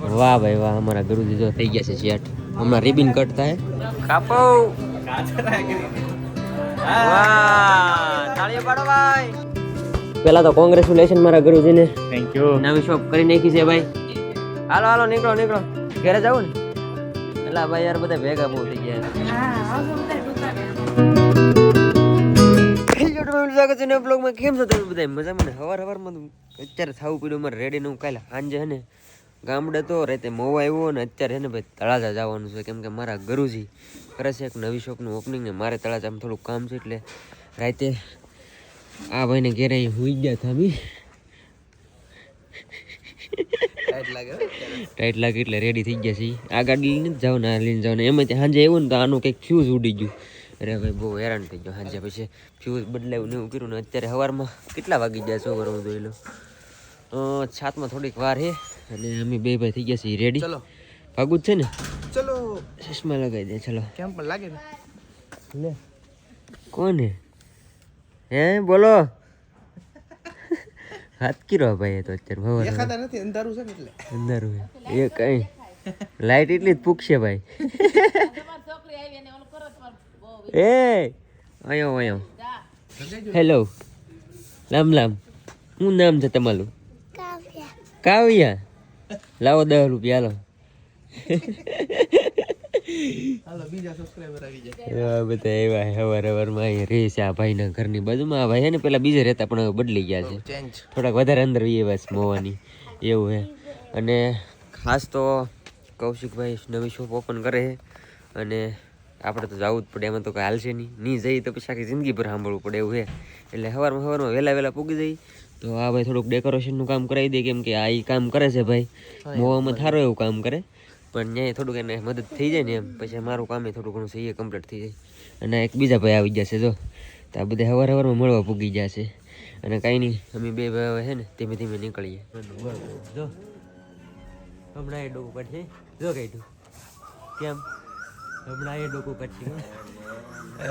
વાહ ભાઈ વાહ અમારા ગુરુજી જો થઈ ગયા છે સેટ હમણાં રિબિન કટ થાય. કાપો. વાહ તાળીઓ પાડો ભાઈ. પેલા તો કોંગ્રેચ્યુલેશન મારા ગુરુજીને. થેન્ક યુ નવી શોપ કરી નાખી છે ભાઈ. હાલો હાલો નીકળો નીકળો. ઘરે જાવ ને? એટલે ભાઈ યાર બધા ભેગા બહુ થઈ ગયા બ્લોગમાં કેમ છો તમે બધા? મજામાં ને? હવાર હવારમાં અત્યારે થવું પડ્યું. મારે રેડી નું કાલે સાંજે હે ને ગામડે તો રાતે મોવા આવ્યો ને અત્યારે હે ને ભાઈ તળાજા જવાનું છે. કેમ કે મારા ગુરુજી કરે છે એક નવી શોપનું ઓપનિંગ ને મારે તળાજામાં થોડુંક કામ છે એટલે રાતે આ ભાઈને ઘેરે હુઈ ગયા થામી ટાઈટ લાગે એટલે રેડી થઈ ગયા છે આ ગાડી લઈને જ જાવ ને આ લઈને જાવ ને એમાં સાંજે એવું ને તો આનું કંઈક ફ્યુઝ ઉડી ગયું. અરે ભાઈ બહુ હેરાન થઈ ગયો સાંજે પછી. ફ્યુઝ બદલાયું ને એવું કર્યું ને અત્યારે સવારમાં કેટલા વાગી ગયા છો? હું જોઈ લો છાતમાં થોડીક વાર છે અને અમે બે ભાઈ થઈ ગયા છીએ રેડી ચલો. ભાગું છે ને? ચલો. ચશ્મા લગાવી દે ચલો. કેમ પણ લાગે ને? લે. કોને? હે બોલો. હાથ કીરો ભાઈ તો અત્યારે ભવર દેખાતા નથી અંધારું છે એટલે. અંધારું છે. એ કઈ. લાઈટ એટલી જ પૂગશે ભાઈ. એ આયો આયો હેલો લામ લામ. શું નામ છે તમારું? કાવ્યા? લાવો દસ રૂપિયા હાલો. હાલો બીજા સબસ્ક્રાઇબર આવી જાય બધા એવા હવાર હવારમાં અહીંયા રહે છે આ ભાઈના ઘરની બાજુમાં. આ ભાઈ ને પેલા બીજે રહેતા પણ બદલી ગયા છે. થોડાક વધારે અંદર એવા મોવાની. એવું છે. અને ખાસ તો કૌશિકભાઈ નવી શોપ ઓપન કરે છે. અને આપણે તો જવું જ પડે એમાં તો કાંઈ હાલશે નહીં. નહીં જઈએ તો પછી આખી જિંદગી ભર સાંભળવું પડે એવું છે. એટલે સવારમાં સવારમાં વહેલા વહેલા પૂગી જઈ તો આ ભાઈ થોડુંક ડેકોરેશનનું કામ કરાવી દે કેમ કે આ એ કામ કરે છે ભાઈ. મોવામાં થારો એવું કામ કરે. પણ ત્યાં થોડુંક એને મદદ થઈ જાય ને એમ. પછી મારું કામ થોડું ઘણું છે એ કમ્પ્લીટ થઈ જાય. અને એક બીજા ભાઈ આવી જશે જો. તો આ બધા સવાર સવારમાં મળવા પૂગી જશે અને કાંઈ નહીં અમે બે ભાઈ હવે છે ને ધીમે ધીમે નીકળીએ. જો. હમણાં એ ડોકું પડશે જો કઈ કેમ? હમણાં એ ડોકું કાઢશે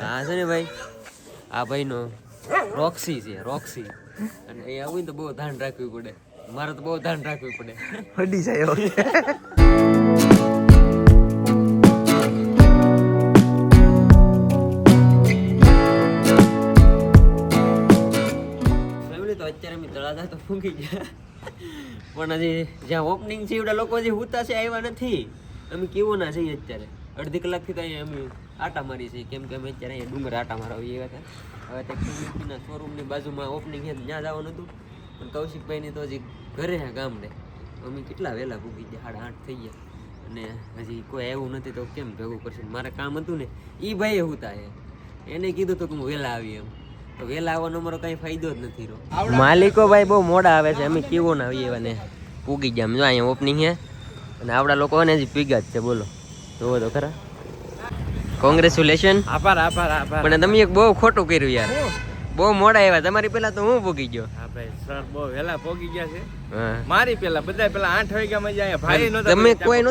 હા. છે ને ભાઈ આ ભાઈનો રોક્સી છે રોક્સી અને એ આવું ને તો બહુ ધ્યાન રાખવું પડે. મારે તો બહુ ધ્યાન રાખવું પડે. હડી જાય અત્યારે અમે તળાજા તો ફૂંકી ગયા. પણ હજી જ્યાં ઓપનિંગ છે એવડા લોકો હજી હુતા છે આવ્યા નથી. અમે કેવું ના છીએ અત્યારે? અડધી કલાકથી તો અહીંયા અમે આટા મારી છીએ. કેમ કે અમે અત્યારે અહીંયા ડુંગર આટા મારવા એવા હતા. હવે તે કિંમતીના શોરૂમની બાજુમાં ઓપનિંગ છે, ત્યાં જવાનું હતું. પણ કૌશિકભાઈની તો હજી ઘરે હે ગામડે. અમે કેટલા વહેલા પૂગી ગયા, સાડા આઠ થઈ ગયા. અને હજી કોઈ આવ્યું નથી તો કેમ ભેગું કરશે? મારે કામ હતું ને એ ભાઈએ હું તા એને કીધું તો કે હું વહેલા આવી એમ. તો વહેલા આવવાનો અમારો કઈ ફાયદો જ નથી રહ્યો. માલિકો ભાઈ બહુ મોડા આવે છે, અમે કેવો ના આવીએ અને પૂગી ગયા. જો અહીંયા ઓપનિંગ છે, અને આપણા લોકો ને હજી પીગા જ છે, બોલો. જોવો તો ખરા. કોંગ્રેચ્યુલેશન આભાર આભાર આભાર. પણ તમે એક બહુ ખોટું કર્યું યાર. બહુ મોડા આવ્યા. તમારી પેલા તો હું પૂગી ગયો? હા ભાઈ સર બહુ વહેલા પોગી ગયા છે. મારી પેલા બધા પેલા આઠ વાગ્યા માં જાય ભાઈ તમે કોઈ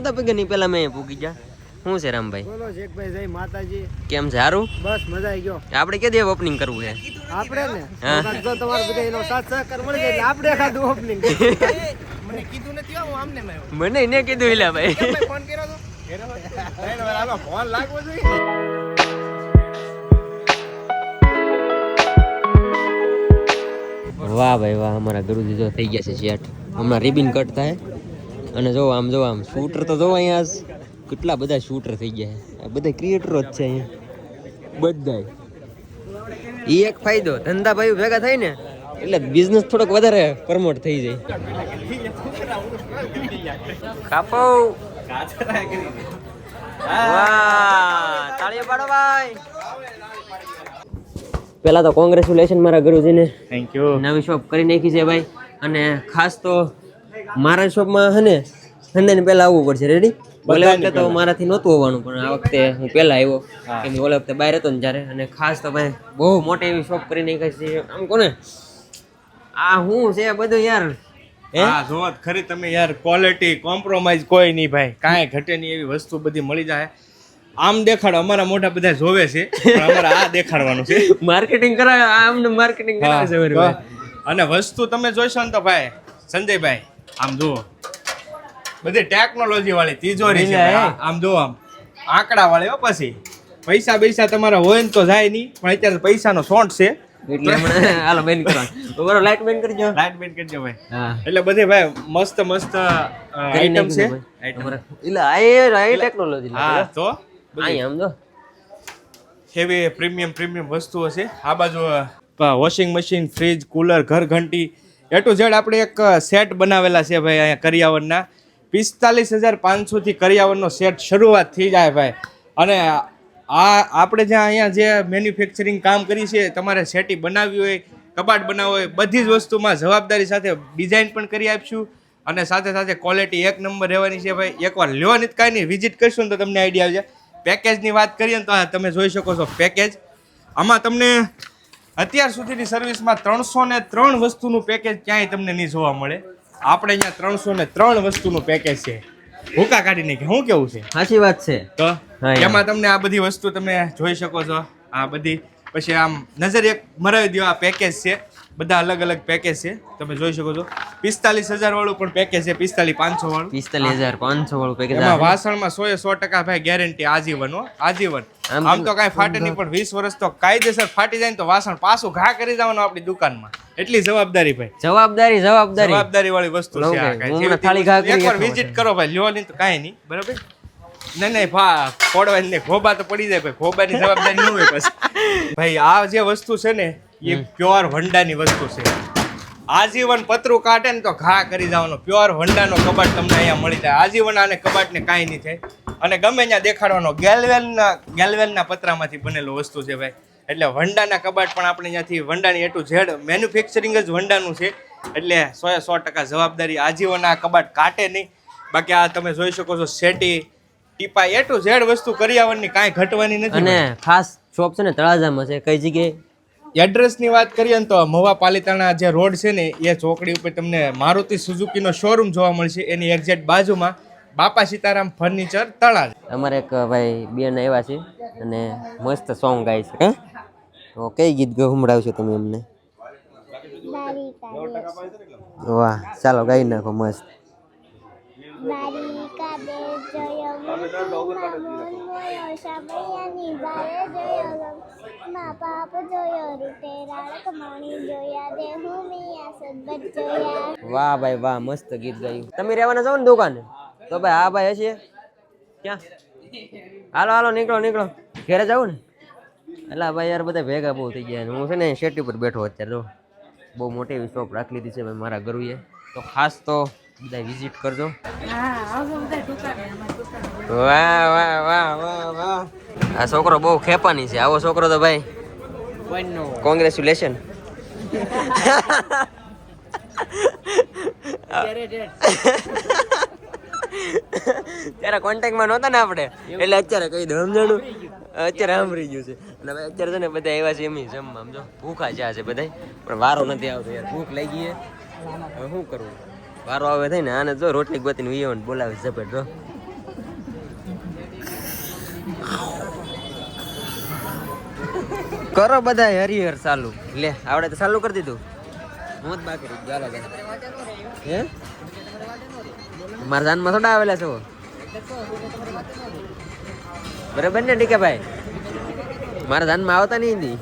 મેં પૂગી ગયા? શું છે રામભાઈ? બોલો શેખભાઈ જય માતાજી. કેમ છે? સારું? બસ મજા આવી ગયો. આપણે કે દેવ ઓપનિંગ કરવું છે? આપણે ને? જો તમારે બધા એનો સાથ સહકાર મળી જાય આપણે એખાદું ઓપનિંગ મને કીધું નથી હું આમને મને ને કીધું ઇલા ભાઈ ફોન કર્યો તો? ફોન લાગવો જોઈએ વાહ ભાઈ વાહ અમારા ગુરુજી જો થઈ ગયા છે શેઠ. હમણાં રિબિન કટ થાય. અને જો આમ જો આમ શૂટર તો જો અહીંયા કેટલા બધા શૂટર થઈ ગયા છે. આ બધા ક્રિએટરો જ છે અહીંયા. બધાય. એ એક ફાયદો ધંધા ભાઈ ભેગા થાય ને એટલે બિઝનેસ થોડોક વધારે પ્રમોટ થઈ જાય. કાપો. પેલા તો કોંગ્રેચ્યુલેશન મારા ગુરુજીને. થેન્ક યુ નવી શોપ કરી નાખી છે ભાઈ. અને ખાસ તો મારા શોપમાં હે ને પેલા પહેલા આવવું પડશે. રેડી ઓલે વખતે તો મારાથી નહોતું હોવાનું પણ આ વખતે હું પહેલા આવ્યો. કેમ ઓલે વખતે બહાર હતો ને જ્યારે. અને ખાસ તો ભાઈ બહુ મોટી એવી શોપ કરી નાખી છે. આમ કોને? આ હું છે બધું યાર. હે? તો ખરી તમે યાર ક્વોલિટી કોમ્પ્રોમાઇઝ કોઈ નહીં ભાઈ. કાંઈ ઘટે નહીં એવી વસ્તુ બધી મળી જાય. આમ દેખાડો અમારા મોટા બધા જોવે છે પણ અમારે આ દેખાડવાનું છે. માર્કેટિંગ કરાવે આમને માર્કેટિંગ કરાવે છે અને વસ્તુ તમે જોઈશો ને તો ભાઈ સંજયભાઈ આમ જુઓ. બધી ટેકનોલોજી વાળી તિજોરી છે આમ જુઓ આમ. આંકડા વાળી હો પછી. પૈસા પૈસા તમારા હોય ને તો જાય નહીં પણ અત્યારે પૈસાનો શોર્ટ છે. એટલે હમણાં હાલો બેન કરો બરો લાઈટ બેન કરજો. લાઈટ બેન કરજો ભાઈ. હા. એટલે બધી ભાઈ મસ્ત મસ્ત આઈટમ છે? એટલે આ એ ટેકનોલોજી હા તો? અહીંયા સમજો હેવી પ્રીમિયમ પ્રીમિયમ વસ્તુઓ છે. આ બાજુ વોશિંગ મશીન ફ્રીજ કુલર ઘર ઘંટી. એ ટુ ઝેડ આપણે એક સેટ બનાવેલા છે ભાઈ અહીંયા કરિયાવરના પિસ્તાલીસ હજાર પાંચસોથી કરિયાવરનો સેટ શરૂઆત થઈ જાય ભાઈ. અને આ આપણે જ્યાં અહીંયા જે મેન્યુફેક્ચરિંગ કામ કરી છે, તમારે સેટી બનાવવી હોય, કબાટ બનાવવો હોય, બધી જ વસ્તુમાં જવાબદારી સાથે ડિઝાઇન પણ કરી આપશું. અને સાથે સાથે ક્વોલિટી એક નંબર રહેવાની છે ભાઈ. એકવાર લ્યો ને કાંઈ નહીં વિઝિટ કરશું ને તો તમને આઈડિયા આવી પેકેજની વાત કરીએ ને તો આ તમે જોઈ શકો છો પેકેજ આમાં તમને અત્યાર સુધીની સર્વિસમાં ત્રણસો ને ત્રણ વસ્તુનું પેકેજ ક્યાંય તમને નહીં જોવા મળે. આપણે અહીંયા ત્રણસો ને ત્રણ વસ્તુનું પેકેજ છે. ભૂકા કાઢી નાખી. શું કેવું છે? સાચી વાત છે. તો એમાં તમને આ બધી વસ્તુ તમે જોઈ શકો છો. આ બધી પછી આમ નજર એક મરાવી દો આ પેકેજ છે. બધા અલગ અલગ પેકેજ છે. તમે જોઈ શકો છો. પિસ્તાલીસ હજાર વાળું પણ પેકેજ છે પિસ્તાલીસ પાંચસો વાળું પિસ્તાલીસ હજાર પાંચસો વાળું પેકેજ એમાં વાસણમાં સો એ સો ટકા ભાઈ ગેરંટી આજીવન હો આજીવન. આમ તો કાંઈ ફાટે નહીં પણ વીસ વર્ષ તો કાયદેસર ફાટી જાય ને તો વાસણ પાછું ઘા કરી જવાનું આપણી દુકાનમાં. એટલી જવાબદારી ભાઈ. જવાબદારી જવાબદારી. જવાબદારી વાળી વસ્તુ છે થાળી ઘા એકવાર વિઝિટ કરો ભાઈ લ્યો નહીં તો કાંઈ નહીં. બરાબર? નહીં નહીં ભા ફોડવાની ખોબા તો પડી જાય ભાઈ ખોબાની જવાબદારી ન હોય પછી. ભાઈ આ જે વસ્તુ છે ને એ પ્યોર વંડાની વસ્તુ છે. આજીવન પતરું કાઢે ને તો ઘા કરી જવાનો પ્યોર વંડાનો કબાટ તમને અહીંયા મળી જાય. આજીવન આને કબાટને કાંઈ નહીં થાય. અને ગમે ત્યાં દેખાડવાનો ગેલવેલના ગેલવેલના પતરામાંથી બનેલો વસ્તુ છે ભાઈ. એટલે વંડાના કબાટ પણ આપણે ત્યાંથી વંડાની એટું ઝેડ મેન્યુફેક્ચરિંગ જ વંડાનું છે. એટલે સો સો ટકા જવાબદારી આજીવન આ કબાટ કાટે નહીં. બાકી આ તમે જોઈ શકો છો સેટી ટીપા એ ટુ ઝેડ વસ્તુ કરિયાવરની કાંઈ ઘટવાની નથી અને ખાસ શોપ છે ને તળાજામાં છે. કઈ જગ્યાએ? એડ્રેસની વાત કરીએ ને તો મહુવા પાલિતાણા જે રોડ છે ને એ ચોકડી ઉપર તમને મારુતિ સુઝુકીનો શોરૂમ જોવા મળશે. એની એક્ઝેક્ટ બાજુમાં બાપા સીતારામ ફર્નિચર તળાજ. અમારે એક ભાઈ બેન આવ્યા છે અને મસ્ત સોંગ ગાય છે. હે? તો કઈ ગીત સંભળાવશો તમે અમને? વાહ ચાલો ગાઈ નાખો મસ્ત. મા જોયો જોયા દે હું મિયા સદબત જોયા વાહ ભાઈ વાહ મસ્ત ગીત ગાયું. તમે રહેવાના છો ને દુકાને? તો ભાઈ હા ભાઈ હશે? ક્યાં? હાલો હાલો નીકળો નીકળો. ઘરે જવું ને? એટલે ભાઈ યાર બધા ભેગા બહુ થઈ ગયા હું છે ને શેટી પર બેઠો અત્યારે જો. બહુ મોટી એવી શોપ રાખી લીધી છે ભાઈ મારા ગરુએ. તો ખાસ તો બધા વિઝિટ કરજો વાહ વાહ વાહ વાહ વાહ. આ છોકરો બહુ ખેપાની છે. આવો છોકરો તો ભાઈ. કોંગ્રેચ્યુલેશન ત્યારે કોન્ટેક્ટમાં નહોતા ને આપણે. એટલે અત્યારે કહી દઉં સમજાણું? અત્યારે સાંભળી ગયું છે. અને અત્યારે છે ને બધા એવા છે એમ જમવા સમજો ભૂખા જ્યાં છે બધા પણ વારો નથી આવતો યાર. ભૂખ લાગી ગઈ હવે શું કરવું? વારો આવે થાય ને આને જો રોટલી ગોતીને વિયવન બોલાવે ઝપેટ જો. કરો બધા હરિહર ચાલુ. લે આવડે તો ચાલુ કરી દીધું. હું જ બાકી હાલો હે? મારા જાનમાં થોડા આવેલા છો. બરાબર ને ટીકા ભાઈ મારા જાનમાં આવતા નહીં હિન્દી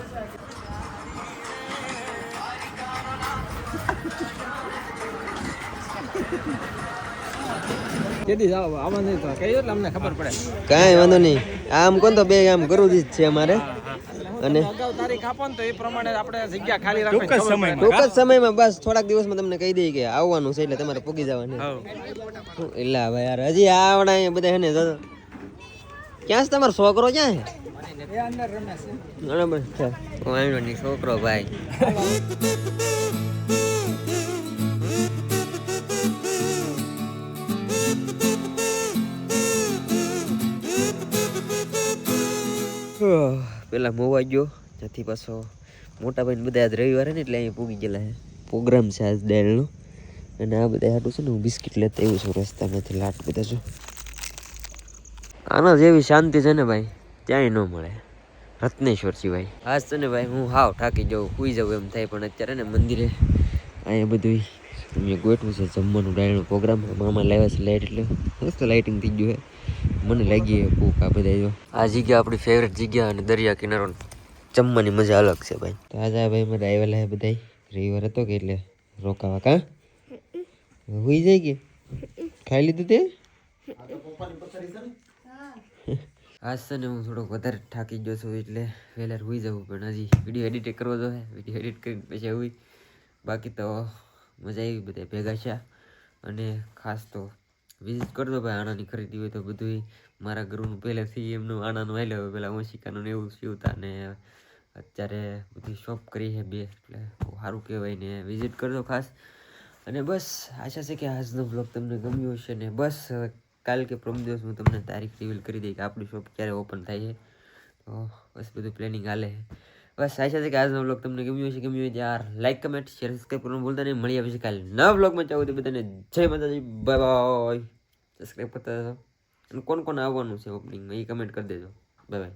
કાંઈ વાંધો નહીં. આમ કોણ તો બે આમ કરવું જ છે અમારે. અને ચોક્કસ સમયમાં. ટૂંક જ સમયમાં બસ થોડાક દિવસમાં તમને કહી દઈએ કે આવવાનું છે એટલે તમારે પૂગી જવાનું. એટલે ભાઈ યાર હજી આવડા અહીંયા બધા હે ને જો- ક્યાં છે તમારો છોકરો ક્યાં છે. બરાબર છે. વાંધો નહીં છોકરો ભાઈ. પેલા મોવા ગયો, ત્યાંથી પાછો મોટા બધા આજ રવિવારે ને એટલે અહીંયા પૂગી ગયેલા પ્રોગ્રામ છે આજ દાળનો. અને આ બધા હાટું છે ને હું બિસ્કિટ લેતા આવ્યો છું રસ્તામાંથી લાટ બધા છું આના જેવી શાંતિ છે ને ભાઈ ત્યાંય ન મળે. રત્નેશ્વર સિવાય. આજ છે ને ભાઈ હું હાવ થાકી જાઉં સુઈ જાઉં એમ થાય પણ અત્યારે ને મંદિરે અહીંયા બધું અહીંયા ગોઠવું છે, જમવાનું ડાયણો પ્રોગ્રામ મામા લાવ્યા છે લાઇટ એટલે. મસ્ત લાઇટિંગ થઈ ગયું છે મને લાગી ભૂખ આ બધા જો. આ જગ્યા આપણી ફેવરેટ જગ્યા અને દરિયા કિનારો જમવાની મજા અલગ છે ભાઈ. તો આજે ભાઈ મારે આવેલા છે બધા રવિવાર હતો કે એટલે રોકાવા કા? હોઈ જાય કે? ખાઈ લીધું તે? આજ છે ને હું થોડોક વધારે થાકી ગયો છું એટલે વહેલા હોઈ જવું પણ હજી વીડિયો એડિટ કરવો તો વીડિયો એડિટ કરીને પછી હોઈ. બાકી તો મજા આવી બધા ભેગા છે અને ખાસ તો વિઝિટ કરજો ભાઈ આણાની ખરીદી હોય તો બધું મારા ઘરનું પહેલેથી એમનું આણાનું આવેલું હોય પહેલાં ઓશિકાનું એવું સીવતા ને અત્યારે બધી શોપ કરી છે બે, એટલે સારું કહેવાય ને વિઝિટ કરજો ખાસ. અને બસ આશા છે કે આજનો બ્લોગ તમને ગમ્યો હશે ને બસ કાલ કે પ્રમ દિવસ હું તમને તારીખ રિવીલ કરી દઈ કે આપણી શોપ ક્યારે ઓપન થાય છે. તો બસ બધું પ્લેનિંગ હાલે. છે બસ આશા છે કે આજનો બ્લોગ તમને ગમ્યો હશે ગમ્યો હોય યાર. લાઈક કમેન્ટ શેર સબસ્ક્રાઈબ કરવાનું ભૂલતા નહીં. મળી આવશે કાલે નવા બ્લોગમાં ચાવું તો બધાને જય માતાજી. બાય બાય સબસ્ક્રાઈબ કરતા અને કોણ કોણ આવવાનું છે ઓપનિંગમાં એ કમેન્ટ કરી દેજો. Bye bye